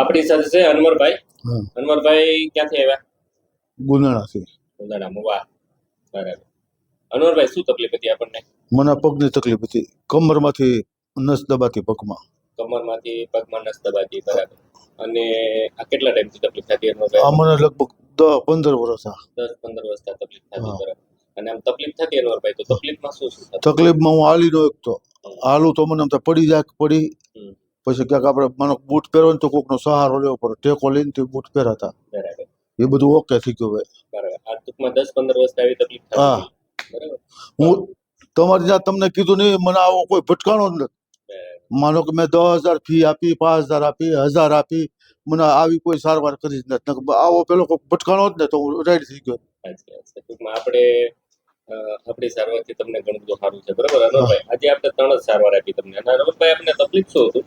આપણી સાથે છે અનવરભાઈ અનવરભાઈ ક્યાંથી આવ્યા? ગુનાણાથી ઉંદાડામાં વાહ. બરાબર. અનવરભાઈ શું તકલીફ હતી આપણને? મને પગની તકલીફ હતી. કમરમાંથી નસ દબાતી પગમાં. કમરમાંથી પગમાં નસ દબાતી બરાબર. અને આ કેટલા ટાઈમથી તકલીફ થતી આ મને લગભગ દસ પંદર વર્ષ દસ પંદર વર્ષથી આ તકલીફ થતી બરાબર. અને આમ તકલીફ થતી અનવરભાઈ તો તકલીફમાં શું શું તકલીફમાં હું હાલી નો એકતો હાલું તો મને આમ તો પડી જાય પડી. પછી ક્યાંક આપણે માનો બૂટ પહેરો ને તો કોકનો સહારો લેવો પડે. ટેકો લઈને તે બૂટ પહેરાતા. એ બધું ઓકે થઈ ગયું આવી હા. હું તમારી જ્યાં તમને કીધું નહીં મને આવો કોઈ ભટકાણો જ નથી. માનો કે મેં દસ હજાર ફી આપી પાંચ હજાર આપી હજાર આપી મને આવી કોઈ સારવાર કરી જ નથી. આવો પેલો કોઈ ભટકાણો જ ને તો હું રાઈડ થઈ ગયો. આપણે આપણી સારવારથી તમને ઘણું બધું સારું છે. બરાબર? અનવરભાઈ આજે આપણે ત્રણ જ સારવાર આપી તમને. અને અનવરભાઈ આપણે તકલીફ શું હતું?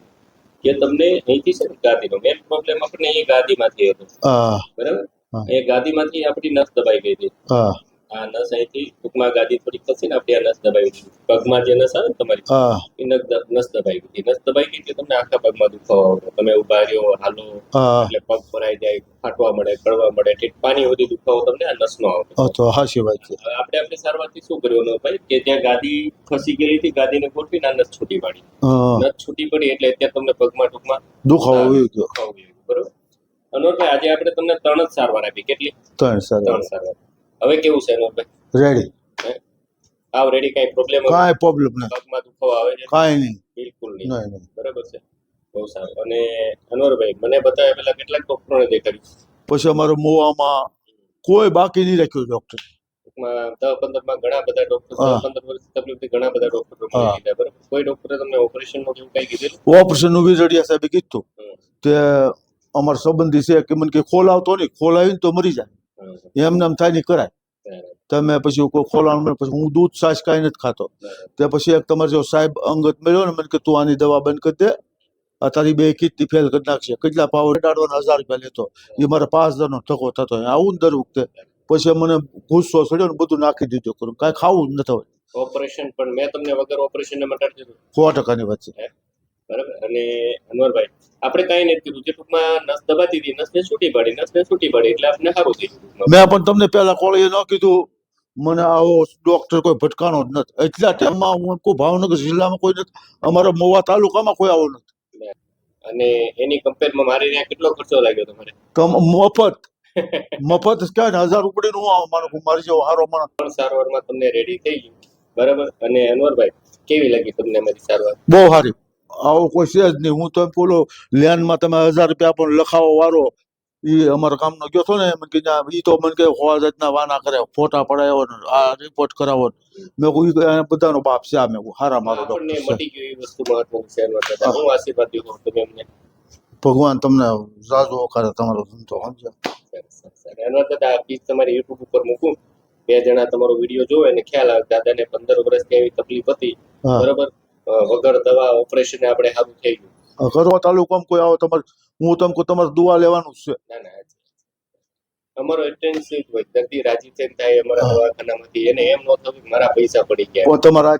કે તમને અહીંથી છે ને ગાદીનો મેન પ્રોબ્લેમ આપણને અહીં ગાદીમાંથી હતો. બરાબર? એ ગાદીમાંથી આપણી નસ દબાઈ ગઈ હતી. આ નસ અહીંથી ટૂંકમાં ગાદી થોડીક ખસી ને આપણે આ નસ દબાવી દીધી પગમાં જે નસ આવે તમારી એ નસ દ- નસ દબાઈ ગઈ નસ દબાઈ ગઈ એટલે તમને આખા પગમાં દુખાવો તમે ઊભા રહ્યો હાલો એટલે પગ ભરાઈ જાય ફાટવા મળે કડવા મળે ઠીક પાણી સુધી દુખાવો તમને આ નસનો આવતો હા તો હાશી વાત છે. હવે આપણે આપણી સારવારથી શું કર્યું ભાઈ? કે જ્યાં ગાદી ખસી ગઈ હતી ગાદીને ગોઠવીને આ નસ છૂટી પાડી. નસ છૂટી પડી એટલે અત્યારે તમને પગમાં ટૂંકમાં દુખાવો આવી ગયો. બરોબર? અનોરભાઈ આજે આપણે તમને ત્રણ જ સારવાર આપી. કેટલી? ત્રણ સારવાર. ત્રણ સારવાર. હવે કેવું છે અનોરભાઈ રેડી આવ રેડી કઈ પ્રોબ્લેમ કાંઈ પ્રોબ્લેમ નહીં પગમાં દુખાવો આવે છે? કાંઈ નહીં. બિલકુલ નહીં. નહીં બરાબર છે. બહુ સારું. અને અનવરભાઈ મને બતાવ્યા પહેલા કેટલાક ડોક્ટરોને દેખાડ્યું. પછી અમારો મોવામાં કોઈ બાકી નહીં રાખ્યું ડોક્ટર દસ પંદર ઘણા બધા ડોક્ટર. પંદર વર્ષ તકલીફથી ઘણા બધા ડોક્ટરો બરાબર? કોઈ ડોક્ટરે તમને ઓપરેશનનું કેવું કઈ કીધેલું? ઓપરેશનનું વીરડિયા સાહેબે કીધું. તે અમાર સંબંધી છે કે મને કે ખોલાવતો નહીં. ખોલાવીને તો મરી જાય. એમને એમ થાય નહીં કરાય. તમે પછી કોઈ ખોલાવાનું પછી હું દૂધ છાશ કાંઈ નથી ખાતો. તે પછી એક તમારે જો સાહેબ અંગત મળ્યો ને મને કે તું આની દવા બંધ કરી દે. આ તારી બે કીટની ફેલ કરી નાખશે. કેટલા પાવર દાડવાનો હજાર રૂપિયા લેતો. એ મારે પાંચ હજારનો ટકો થતો. આવું દર વખતે પછી મને ગુસ્સો ચડ્યો ને બધું નાખી દીધું કરું. કાંઈ ખાવું જ નથી ઓપરેશન પણ મેં તમને વગર ઓપરેશન ને મટાડી દીધું સો ટકાની વાત છે. બરાબર. અને અનવરભાઈ આપણે કઈ નથી કીધું. જે ટૂંકમાં નસ દબાતી હતી નસને છૂટી પાડી નસને છૂટી પડી એટલે આપણે સારું થઈ મેં પણ તમને પહેલા કોળીએ ન કીધું. મને આવો ડોક્ટર કોઈ ભટકાણો જ નથી. એટલા ટાઈમમાં હું કોઈ ભાવનગર જિલ્લામાં કોઈ નથી. અમારા મોવા તાલુકામાં કોઈ આવો નથી. અને એની કમ્પેરમાં મારે ત્યાં કેટલો ખર્ચો લાગ્યો તમારે? મફત. મફત ક્યાં ને હજાર ઉપડી હું આવો મારું મારી જેવો હારો માણસ. પણ સારવારમાં તમને રેડી થઈ ગયું. બરાબર? અને અનવરભાઈ કેવી લાગી તમને અમારી સારવાર? બહુ સારી. આવો કોઈ છે જ નહીં. હું તો બોલો લેન્ડમાં તમે હજાર રૂપિયા પણ લખાવો વારો. એ અમારા કામનો ગયો હતો ને મને કે એ તો મને કે હોવા જાતના વાના કરે ફોટા પડાયો ને આ રિપોર્ટ કરાવો મેં કહ્યું બધાનો બાપ છે આ મેં હારા મારો ભગવાન તમને જાજો કરે તમારો ધંધો સરસ, સરસ. અને અનવરભાઈ તમારી યુટ્યુબ ઉપર મૂકું. બે જણા તમારો વીડિયો જોવે ને ખ્યાલ આવે દાદાને પંદર વર્ષથી એવી તકલીફ હતી. બરોબર? વગર દવા ઓપરેશન આપણે સારું થઈ ગયું. કરવા તાલુકામાં કોઈ આવો તમારે હું તમને તમારે દુઆ લેવાનું છે. અમારો ઇન્ટેન્સિવ હોય દર્દી રાજી થઈને થાય અમારા. દવાખાનામાંથી એને એમ ન થયું મારા પૈસા પડી ગયા તમારા